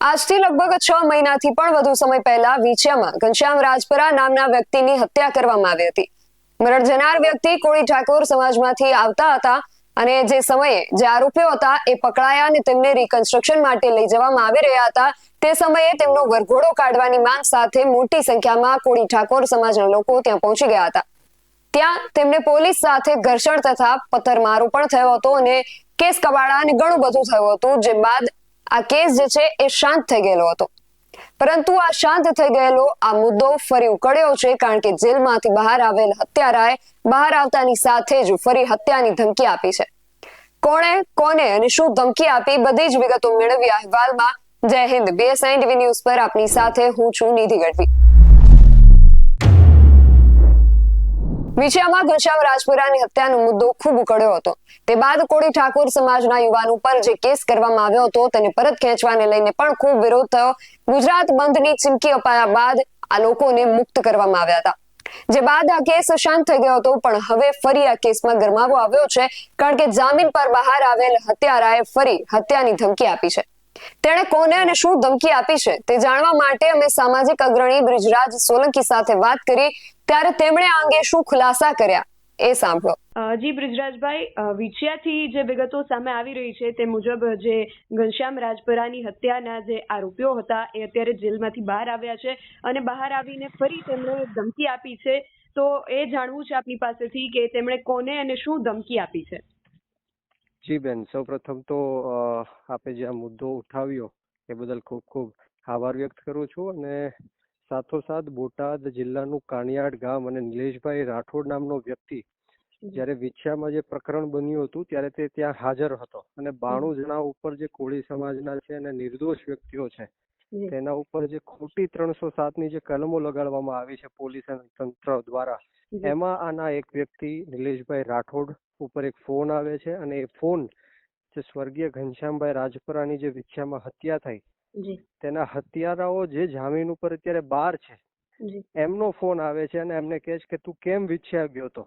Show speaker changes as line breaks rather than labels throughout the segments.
આજથી લગભગ છ મહિનાથી પણ વધુ સમય પહેલા વિછિયામાં ઘનશ્યામ રાજપરા નામના વ્યક્તિની હત્યા કરવામાં આવી હતી. મરણ જનાર વ્યક્તિ કોળી ઠાકોર સમાજમાંથી આવતા હતા અને જે સમયે જે આરોપીઓ હતા એ પકડાયા અને તેમને રિકન્સ્ટ્રક્શન માટે લઈ જવામાં આવી રહ્યા હતા. તે સમયે તેમનો વરઘોડો કાઢવાની માંગ સાથે મોટી સંખ્યામાં કોળી ઠાકોર સમાજના લોકો ત્યાં પહોંચી ગયા હતા. ત્યાં તેમને પોલીસ સાથે ઘર્ષણ તથા પથ્થરમારો પણ થયો હતો અને કેસ કબાડા અને ઘણું બધું થયું હતું. જે બાદ આ કેસ જે છે એ શાંત થઈ ગયેલો હતો. પરંતુ આ શાંત થઈ ગયેલો આ મુદ્દો ફરી ઉકળ્યો છે કારણ કે જેલમાંથી બહાર આવેલ હત્યારાએ બહાર આવતાની સાથે જ ફરી હત્યાની ધમકી આપી છે. કોણે, કોને અને શું ધમકી આપી બધી જ વિગતો મેળવી અહેવાલમાં. જય હિન્દ બીએસઆઈ ટીવી ન્યૂઝ પર આપની સાથે હું છું નિધિ ગઢવી. વિછિયામાં ઘનશ્યામ રાજપુરાની હત્યાનો મુદ્દો ખૂબ ઉકળ્યો હતો. તે બાદ કોળી ઠાકોર સમાજના યુવાન ઉપર જે કેસ કરવામાં આવ્યો હતો તેને પરત ખેંચવાને લઈને પણ ખૂબ વિરોધ થયો. ગુજરાત બંધની ચીમકી અપાયા બાદ આ લોકોને મુક્ત કરવામાં આવ્યા હતા. જે બાદ આ કેસ શાંત થઈ ગયો હતો, પણ હવે ફરી આ કેસમાં ગરમાવો આવ્યો છે, કારણ કે જામીન પર બહાર આવેલ હત્યારાએ ફરી હત્યાની ધમકી આપી છે. તેણે કોને અને શું ધમકી આપી છે તે જાણવા માટે અમે સામાજિક અગ્રણી બ્રિજરાજ સોલંકી સાથે વાત કરી. ત્યારે તેમણે આ અંગે શું ખુલાસા કર્યા એ સાંભળો.
જી બ્રિજરાજભાઈ વિછિયાથી જે વિગતો સામે આવી રહી છે તે મુજબ જે ઘનશ્યામ રાજપરાની હત્યાના જે આરોપીઓ હતા એ અત્યારે જેલમાંથી બહાર આવ્યા છે અને બહાર આવીને ફરી તેમણે ધમકી આપી છે. તો એ જાણવું છે આપની પાસેથી કે તેમણે કોને અને શું ધમકી આપી છે?
જી બેન સૌપ્રથમ તો આપે જે આ મુદ્દો ઉઠાવ્યો એ બદલ ખૂબ ખૂબ આભાર વ્યક્ત કરું છું અને સાથોસાથ બોટાદ જિલ્લાનું કાણિયાડ ગામ અને નિલેશભાઈ રાઠોડ નામનો વ્યક્તિ જ્યારે વિછિયામાં જે પ્રકરણ બન્યું હતું ત્યારે તે ત્યાં હાજર હતો. અને બાણું જણા ઉપર જે કોળી સમાજના છે અને નિર્દોષ વ્યક્તિઓ છે તેના ઉપર જે ખોટી ત્રણસો સાતની જે કલમો લગાડવામાં આવી છે પોલીસ અને તંત્ર દ્વારા. એમાં આના એક વ્યક્તિ નિલેશભાઈ રાઠોડ ઉપર એક ફોન આવે છે અને એ ફોન જે સ્વર્ગીય ઘનશ્યામભાઈ રાજપરાની જે વિછિયામાં હત્યા થઈ તેના હત્યારાઓ જે જામીન ઉપર અત્યારે બહાર છે એમનો ફોન આવે છે અને એમને કહે છે કે તું કેમ વિછ્યા ગયો તો?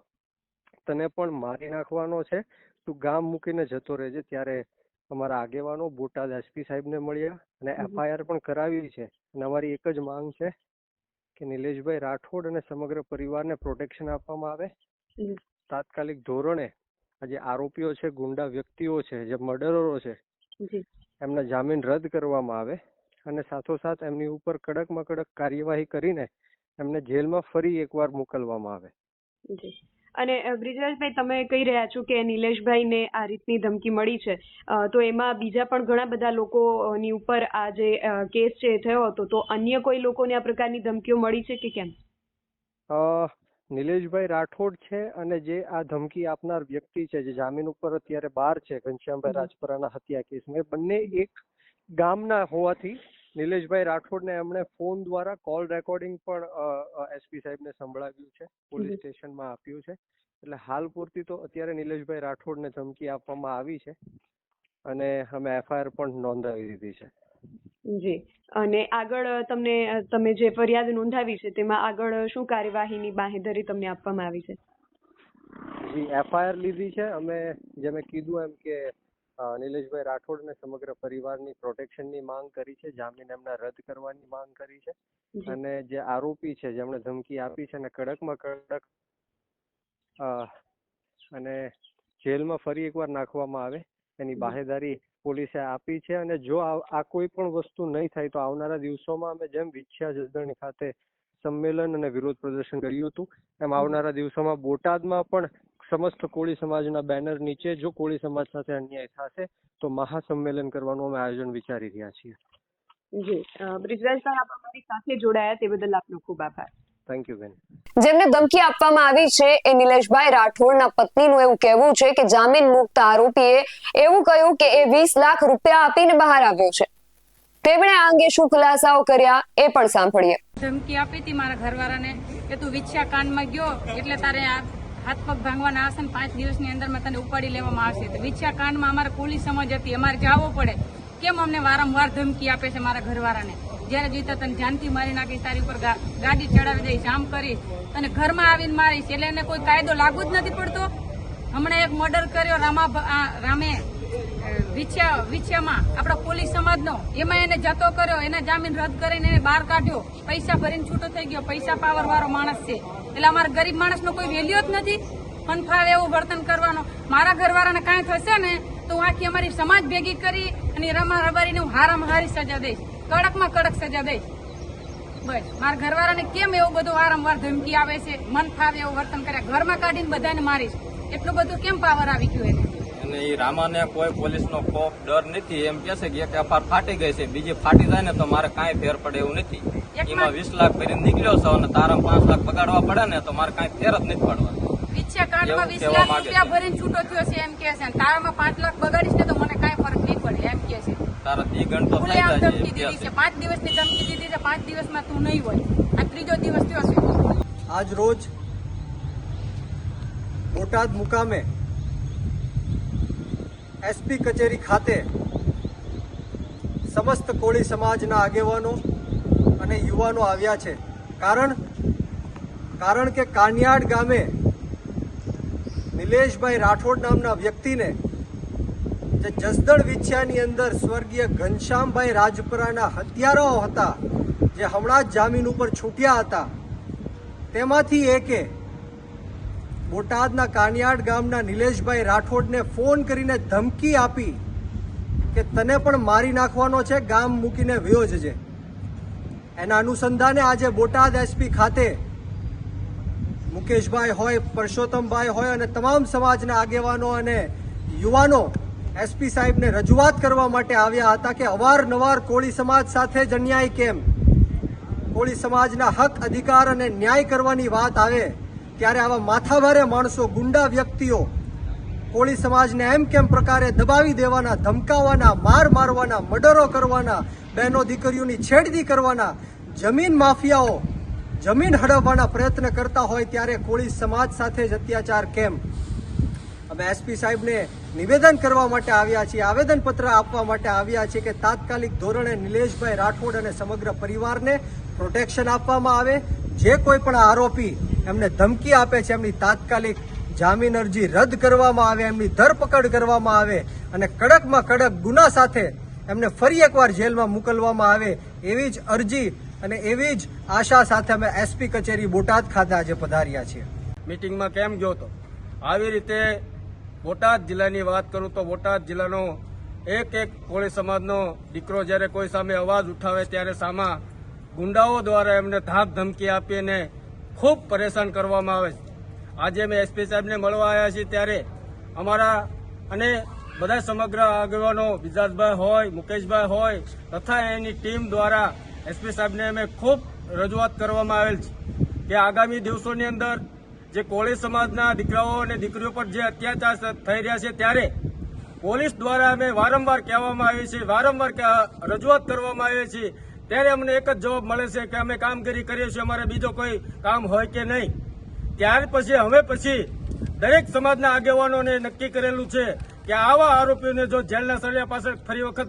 તને પણ મારી નાખવાનો છે. તું ગામ મૂકીને જતો રહેજે. ત્યારે અમારા આગેવાનો બોટાદ એસપી સાહેબને મળ્યા અને એફઆઈઆર પણ કરાવી છે. અને અમારી એક જ માંગ છે કે નિલેશભાઈ રાઠોડ અને સમગ્ર પરિવારને પ્રોટેક્શન આપવામાં આવે. તાત્કાલિક ધોરણે આ જે આરોપીઓ છે ગુંડા વ્યક્તિઓ છે જે મર્ડરો છે એમના જામીન રદ કરવામાં આવે અને સાથોસાથ એમની ઉપર કડકમાં કડક કાર્યવાહી કરીને એમને જેલમાં ફરી એકવાર મોકલવામાં આવે.
અને બ્રિજરાજભાઈ તમે કહી રહ્યા છો કે નિલેશભાઈને આ રીતની ધમકી મળી છે. તો એમાં બીજા પણ ઘણા બધા લોકોની ઉપર આ જે કેસ છે એ થયો હતો. તો અન્ય કોઈ લોકોને આ પ્રકારની ધમકીઓ મળી છે કે કેમ?
અ, નિલેશભાઈ રાઠોડ છે અને જે આ ધમકી આપનાર વ્યક્તિ છે જે જામીન ઉપર અત્યારે બહાર છે ઘનશ્યામભાઈ. રાજપરાના હત્યા કેસમાં બંને એક ગામના હોવાથી નિલેશભાઈ રાઠોડને એમણે ફોન દ્વારા કોલ રેકોર્ડિંગ પણ એસપી સાહેબને સંભળાવ્યું છે પોલીસ. સ્ટેશનમાં આપ્યું છે એટલે હાલ પૂરતી તો અત્યારે નિલેશભાઈ રાઠોડને ધમકી આપવામાં આવી છે અને અમે એફઆઈઆર પણ નોંધાવી દીધી છે
જી. અને આગળ તમને તમે જે ફરિયાદ નોંધાવી છે તેમાં આગળ શું કાર્યવાહીની બાંહેધરી તમને આપવામાં આવી છે?
જી એફઆઈઆર લીધી છે. અમે જે મેં કીધું એમ કે નિલેશભાઈ રાઠોડ ને સમગ્ર પરિવારની પ્રોટેક્શનની માંગ કરી છે જામીન એમના રદ કરવાની માંગ કરી છે. અને જે આરોપી છે જેમણે ધમકી આપી છે અને કડકમાં કડક અને જેલમાં ફરી એકવાર નાખવામાં આવે એની
બાહેધારી
બાહેદારી પોલીસે આપી છે અને જો આ કોઈ પણ વસ્તુ નહીં થાય તો આવનારા દિવસોમાં અમે જેમ વિછ્યા જસદણ ખાતે સંમેલન અને વિરોધ પ્રદર્શન કર્યું હતું, એમ આવનારા દિવસોમાં બોટાદમાં પણ સમસ્ત કોળી સમાજના બેનર નીચે જો કોળી સમાજ સાથે અન્યાય થશે, તો મહાસંમેલન કરવાનું અમે આયોજન વિચારી રહ્યા છીએ.
જી બ્રિજરાજ સર આપ અમારી સાથે જોડાયા તે બદલ આપનો ખૂબ આભાર.
થેન્ક યુ બેન
જેમને ધમકી આપવામાં આવી છે એ નિલેશભાઈ રાઠોડના પત્નીનું એવું કહેવું છે કે જામીન મુક્ત આરોપીએ એવું કહ્યું કે એ વીસ લાખ રૂપિયા આપીને બહાર આવ્યો છે. તેમણે આ અંગે શું ખુલાસાઓ કર્યા એ પણ સાંભળીએ.
ધમકી આપી હતી મારા ઘરવાળાને કે તું વિછ્યા કાંડમાં ગયો એટલે તારે આ હાથ પગ ભાંગવાના આવશે ને પાંચ દિવસની અંદરમાં તને ઉપાડી લેવામાં આવશે. તો વિછ્યા કાંડમાં અમારે પોલીસ સમજ હતી અમારે જવું પડે. કેમ અમને વારંવાર ધમકી આપે છે મારા ઘરવાળાને? જ્યારે જીતા તને જાનથી મારી નાખીશ તારી ઉપર ગાડી ચડાવી દઈશ આમ કરીશ અને ઘરમાં આવીને મારીશ. એટલે એને કોઈ કાયદો લાગુ જ નથી પડતો. હમણાં એક મર્ડર કર્યો રામા રામે વિછ્યા, વિછ્યામાં, આપણા પોલીસ સમાજનો. એમાં એને જતો કર્યો, એના જામીન રદ કરીને એને બહાર કાઢ્યો. પૈસા ભરીને છૂટો થઈ ગયો. પૈસા પાવર વાળો માણસ છે. એટલે અમારા ગરીબ માણસનો કોઈ વેલ્યુ જ નથી. ફનફાવે એવું વર્તન કરવાનો. મારા ઘરવાળાને કાંઈ થશે ને, તો હું આખી અમારી સમાજ ભેગી કરી અને રમા રબારીને હું હારામાં હારી સજા દઈશ. કડકમાં કડક સજા દઈશ બસ મારા ઘરવાળાને કેમ એવું બધું વારંવાર ધમકી આવે છે મન ફાવે એવું વર્તન કર્યા? ઘરમાં કાઢીને બધાને મારીશ. એટલું બધું કેમ પાવર આવી ગયું એને?
અને એ રામાને કોઈ પોલીસનો કોપ ડર નથી. એમ કે છે કે એક એફઆર ફાટી ગઈ છે બીજી ફાટી જાય ને તો મારે કાંઈ ફેર પડે એવું નથી. એમાં વીસ લાખ ભરીને નીકળ્યો છો અને તારા પાંચ લાખ બગાડવા પડે ને તો મારે કાંઈ ફેર જ નથી પડવા
ઈચ્છા કાર્ડમાં વીસ લાખ રૂપિયા ભરીને છૂટો થયો છે એમ કે છે. અને તારામાં પાંચ લાખ બગાડીશ ને તો મને કાંઈ ફરક નહીં પડે એમ કે છે.
તારા દ્વિગણ તો થઈ જાય
ધમકી દીધી છે.
છે
પાંચ દિવસની ધમકી દીધી છે. પાંચ દિવસમાં તું નહીં હોય. આ ત્રીજો દિવસ થયો છે.
આજ રોજ બોટાદ મુકામે એસપી કચેરી ખાતે સમસ્ત કોળી સમાજના આગેવાનો અને યુવાનો આવ્યા છે. કારણ કારણ કે કાનિયાડ ગામે નિલેશભાઈ રાઠોડ નામના વ્યક્તિને જે જસદણ વિછ્યાની અંદર સ્વર્ગીય ઘનશ્યામભાઈ રાજપરાના હત્યારાઓ હતા, જે હમણાં જ જામીન ઉપર છૂટ્યા હતા. તેમાંથી એકે બોટાદના કાનિયાડ ગામના નિલેશભાઈ રાઠોડને ફોન કરીને ધમકી આપી કે તને પણ મારી નાખવાનો છે, ગામ મૂકીને વયો એના અનુસંધાને આજે બોટાદ એસપી ખાતે મુકેશભાઈ હોય, પરસોત્તમભાઈ હોય અને તમામ સમાજના આગેવાનો અને યુવાનો એસપી સાહેબને રજૂઆત કરવા માટે આવ્યા હતા કે અવારનવાર કોળી સમાજ સાથે જ અન્યાય કેમ? કોળી સમાજના હક, અધિકાર અને ન્યાય કરવાની વાત આવે, ત્યારે આવા માથાભારે માણસો, ગુંડા વ્યક્તિઓ કોળી સમાજને એમ કેમ પ્રકારે દબાવી દેવાના, ધમકાવાના, માર મારવાના, મર્ડરો કરવાના, બહેનો દીકરીઓની છેડતી કરવાના, જમીન માફિયાઓ જમીન હડવવાના પ્રયત્ન કરતા હોય, ત્યારે કોળી સમાજ સાથે જ અત્યાચાર કેમ? અમે એસપી સાહેબને નિવેદન કરવા માટે આવ્યા છીએ, આવેદનપત્ર આપવા માટે આવ્યા છીએ કે તાત્કાલિક ધોરણે નિલેશભાઈ રાઠોડ અને સમગ્ર પરિવારને પ્રોટેક્શન આપવામાં આવે. જે કોઈ પણ આરોપી એમને ધમકી આપે છે, એમની તાત્કાલિક જામીન અરજી રદ કરવામાં આવે, એમની ધરપકડ કરવામાં આવે અને કડકમાં કડક ગુના સાથે એમને ફરી એકવાર જેલમાં મોકલવામાં આવે એવી જ અરજી અને એવી જ આશા સાથે અમે એસપી કચેરી બોટાદ ખાતે આજે પધાર્યા છીએ.
મિટિંગમાં કેમ ગયો હતો આવી રીતે બોટાદ જિલ્લાની વાત કરું તો બોટાદ જિલ્લાનો એક એક કોળી સમાજનો દીકરો જ્યારે કોઈ સામે અવાજ ઉઠાવે ત્યારે સામા ગુંડાઓ દ્વારા એમને ધાક ધમકી આપીને ખૂબ પરેશાન કરવામાં આવે છે. આજે અમે એસપી સાહેબને મળવા આવ્યા છીએ ત્યારે અમારા અને બધા સમગ્ર આગેવાનો વિજાસભાઈ હોય, મુકેશભાઈ હોય તથા એની ટીમ દ્વારા એસપી સાહેબને અમે ખૂબ રજૂઆત કરવામાં આવેલ છે કે આગામી દિવસોની અંદર જે કોળી સમાજના દીકરાઓ અને દીકરીઓ પર જે અત્યાચાર થઈ રહ્યા છે ત્યારે પોલીસ દ્વારા અમે વારંવાર કહેવામાં આવી છે વારંવાર રજૂઆત કરવામાં આવી છે ત્યારે અમને એક જ જવાબ મળે છે કે અમે કામગીરી કરીએ છીએ, અમારે બીજો કોઈ કામ હોય કે નહીં. ત્યાર પછી, હવે પછી દરેક સમાજના આગેવાનોને નક્કી કરેલું છે કે આવા આરોપીઓને જો જેલના સળિયા પાછળ ફરી વખત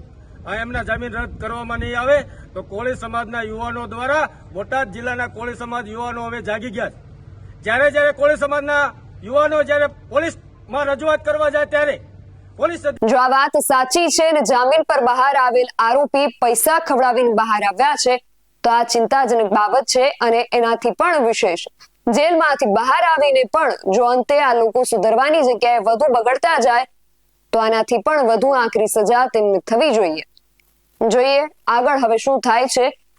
એમના જામીન રદ કરવામાં નહીં આવે, તો કોળી સમાજના યુવાનો દ્વારા બોટાદ જિલ્લાના કોળી સમાજ યુવાનો હવે જાગી ગયા છે. જ્યારે જ્યારે કોળી સમાજના યુવાનો જ્યારે પોલીસમાં રજૂઆત કરવા જાય ત્યારે
જો આ વાત સાચી છે ને જામીન પર બહાર આવેલ આરોપી પૈસા ખવડાવીને બહાર આવ્યા છે, તો આ ચિંતાજનક બાબત છે અને એનાથી પણ વિશેષ. જેલમાંથી બહાર આવીને પણ જો અંતે આ લોકો સુધરવાની જગ્યાએ વધુ બગડતા જાય, તો આનાથી પણ વધુ આકરી સજા તેમને થવી જોઈએ. જોઈએ આગળ હવે શું થાય છે